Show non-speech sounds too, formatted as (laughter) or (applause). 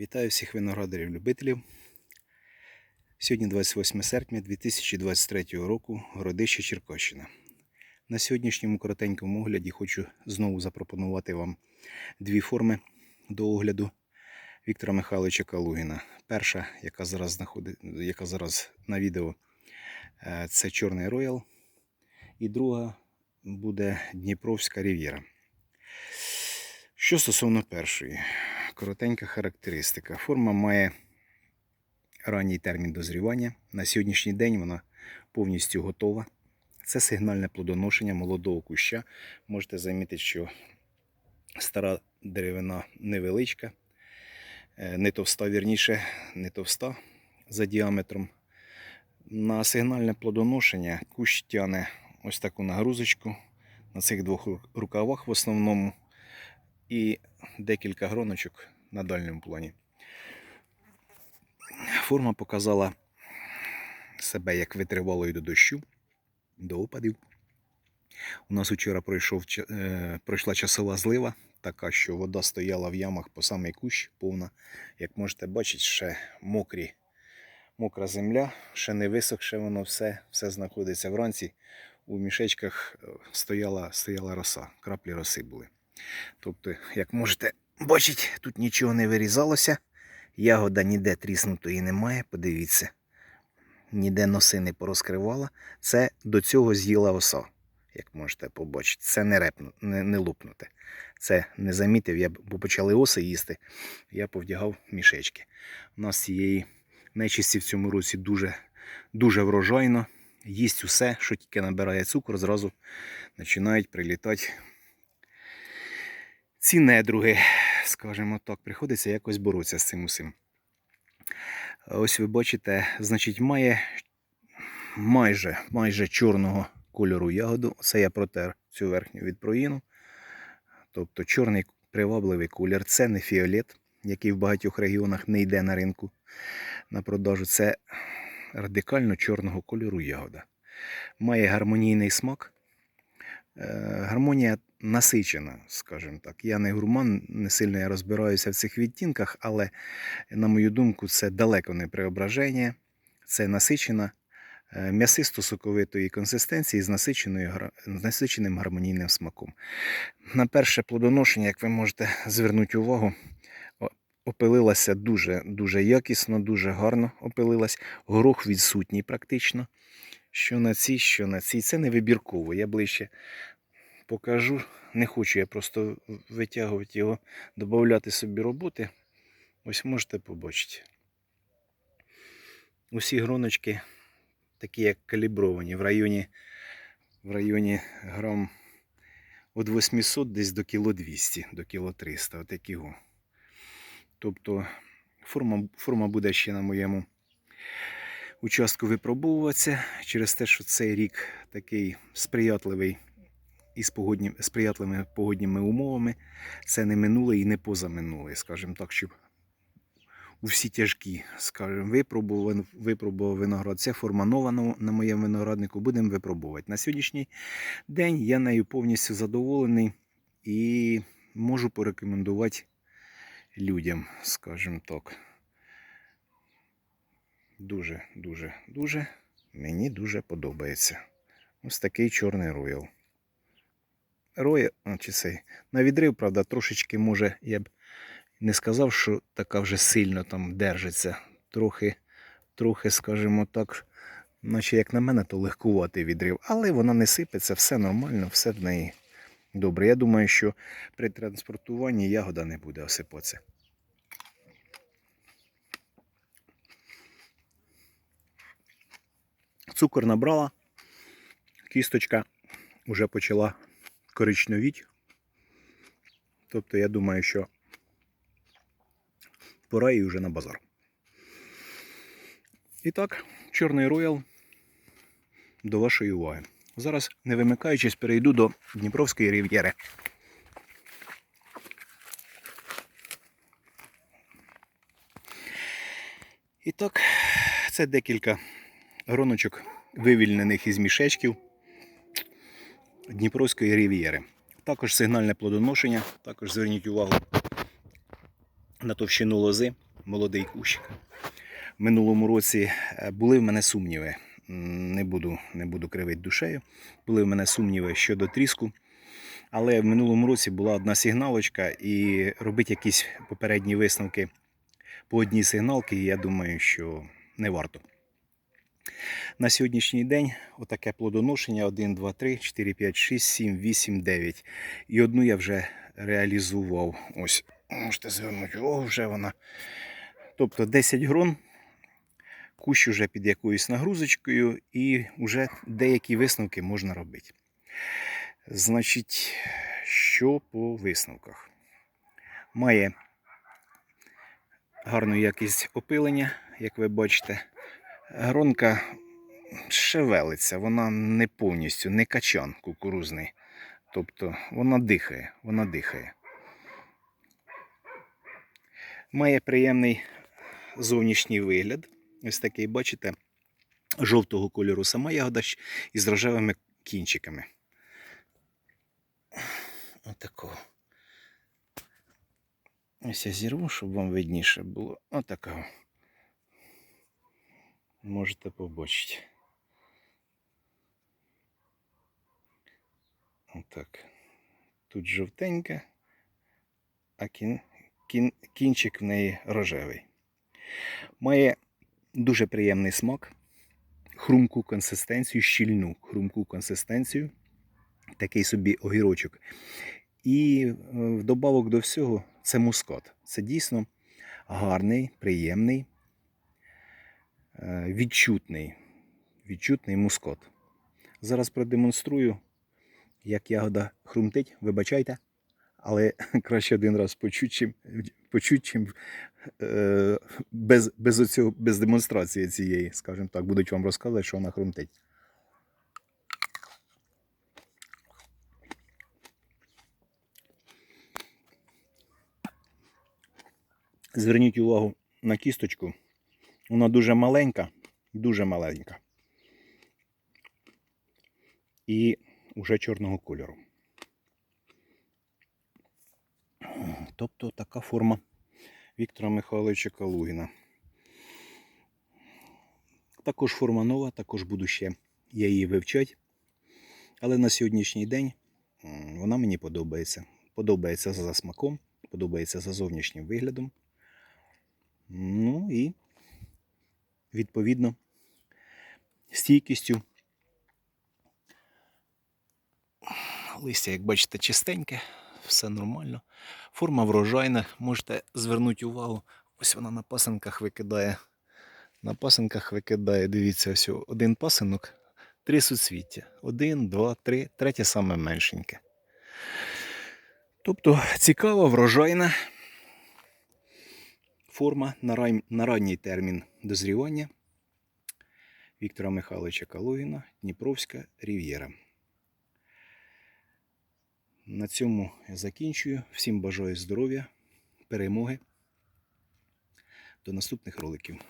Вітаю всіх виноградарів-любителів. Сьогодні 28 серпня 2023 року, городище Черкащина. На сьогоднішньому коротенькому огляді хочу знову запропонувати вам дві форми до огляду Віктора Михайловича Калугіна. Перша, яка зараз, знаходить, яка зараз на відео, е, це Чорний Роял. І друга буде Дніпровська Рів'єра. Що стосовно першої, коротенька характеристика. Форма має ранній термін дозрівання. На сьогоднішній день вона повністю готова. Це сигнальне плодоношення молодого куща. Можете замітити, що стара деревина невеличка, е, не товста, вірніше, не товста за діаметром. На сигнальне плодоношення кущ тяне ось таку нагрузочку на цих двох рукавах в основному і декілька гроночок на дальньому плані. Форма показала себе як витривалою до дощу, до опадів. У нас вчора пройшов, е, пройшла часова злива, така, що вода стояла в ямах по самий кущ, повна. Як можете бачити, ще мокрі, мокра земля, ще не висохше воно все, все знаходиться вранці. У мішечках е, стояла, стояла роса, краплі роси були. Тобто, як можете бачити, тут нічого не вирізалося. Ягода ніде тріснутої немає, подивіться. Ніде носи не порозкривала. Це до цього з'їла оса, як можете побачити. Це не репну, не, не лупнуте. Це не замітив, я, бо почали оси їсти. Я повдягав мішечки. У нас цієї нечисті в цьому році дуже, дуже врожайно. Їсть усе, що тільки набирає цукор, зразу починають прилітати ці недруги, скажімо так, приходиться якось боротися з цим усім. Ось ви бачите, значить, має майже, майже чорного кольору ягоду. Це я протер цю верхню від проїну. Тобто чорний привабливий колір. Це не фіолет, який в багатьох регіонах не йде на ринку на продажу. Це радикально чорного кольору ягода. Має гармонійний смак. Е, Гармонія насичена, скажімо так. Я не гурман, не сильно я розбираюся в цих відтінках, але, на мою думку, це далеко не преображення, це насичена е, м'ясисто-соковитої консистенції з, насиченою, з насиченим гармонійним смаком. На перше плодоношення, як ви можете звернути увагу, опилилася дуже, дуже якісно, дуже гарно опилилась. Горох відсутній практично. Що на цій, що на цій. Це не вибірково. Я ближче покажу. Не хочу я просто витягувати його, додати собі роботи. Ось можете побачити. Усі гроночки такі, як калібровані, в районі, в районі грам від 800 десь до кіло 200, до кіло 300. Отакі го. Тобто форма, форма буде ще на моєму участку випробовуватися через те, що цей рік такий сприятливий із погодні, сприятливими погодніми умовами. Це не минуле і не позаминуле, скажімо так, щоб у всі тяжкі, скажімо, випробував, випробував виноград. Це форма нова на моєму винограднику, будемо випробувати. На сьогоднішній день я нею повністю задоволений і можу порекомендувати людям, скажімо так. Дуже, дуже, дуже мені дуже подобається. Ось такий чорний роял. Роя, чи цей, на відрив, правда, трошечки може, я б не сказав, що така вже сильно там держиться. Трохи, трохи, скажімо так, наче як на мене, то легкуватий відрив. Але вона не сипеться, все нормально, все в неї добре. Я думаю, що при транспортуванні ягода не буде осипатися. Цукор набрала, кісточка вже почала коричневіть. Тобто я думаю, що пора їй вже на базар. І так, чорний роял до вашої уваги. Зараз, не вимикаючись, перейду до Дніпровської рів'єри. І так, це декілька гроночок, вивільнених із мішечків Дніпровської рів'єри. Також сигнальне плодоношення. Також зверніть увагу на товщину лози. молодий кущик. Минулому році е, були в мене сумніви. Не буду, не буду кривити душею. Були в мене сумніви щодо тріску. Але в минулому році була одна сигналочка, і робити якісь попередні висновки по одній сигналці, я думаю, що не варто. На сьогоднішній день отаке плодоношення 1, 2, 3, 4, 5, 6, 7, 8, 9. І одну я вже реалізував. Ось, можете звернути увагу, вже вона. Тобто 10 грон, кущ уже під якоюсь нагрузочкою, і вже деякі висновки можна робити. Значить, що по висновках? Має гарну якість опилення, як ви бачите. Гронка шевелиться, вона не повністю, не качан кукурузний. Тобто вона дихає, вона дихає. Має приємний зовнішній вигляд. Ось такий, бачите, жовтого кольору сама ягода із рожевими кінчиками. Отакого. Ось я зірву, щоб вам видніше було. Отакого. Можете побачити. Отак. Тут жовтенька, а кін, кін, кінчик в неї рожевий. Має дуже приємний смак, хрумку консистенцію, щільну хрумку консистенцію. Такий собі огірочок. І е, вдобавок до всього це мускат. Це дійсно гарний, приємний, відчутний, відчутний мускат. Зараз продемонструю, як ягода хрумтить, вибачайте, але (laughs) краще один раз почуть, чим, почуть, чим е, без, без, оцього, без демонстрації цієї, скажімо так, будуть вам розказувати, що вона хрумтить. Зверніть увагу на кісточку. Вона дуже маленька, дуже маленька. І вже чорного кольору. Тобто така форма Віктора Михайловича Калугіна. Також форма нова, також буду ще я її вивчати. Але на сьогоднішній день вона мені подобається. Подобається за смаком, подобається за зовнішнім виглядом. Ну і відповідно стійкістю. Листя, як бачите, чистеньке, все нормально. Форма врожайна. Можете звернути увагу. Ось вона на пасинках викидає. На пасинках викидає, дивіться, ось один пасинок, три суцвіття. Один, два, три, третє саме меншеньке. Тобто цікава, врожайна форма на, ранній термін дозрівання Віктора Михайловича Калугіна, Дніпровська Рів'єра. На цьому я закінчую. Всім бажаю здоров'я, перемоги. До наступних роликів.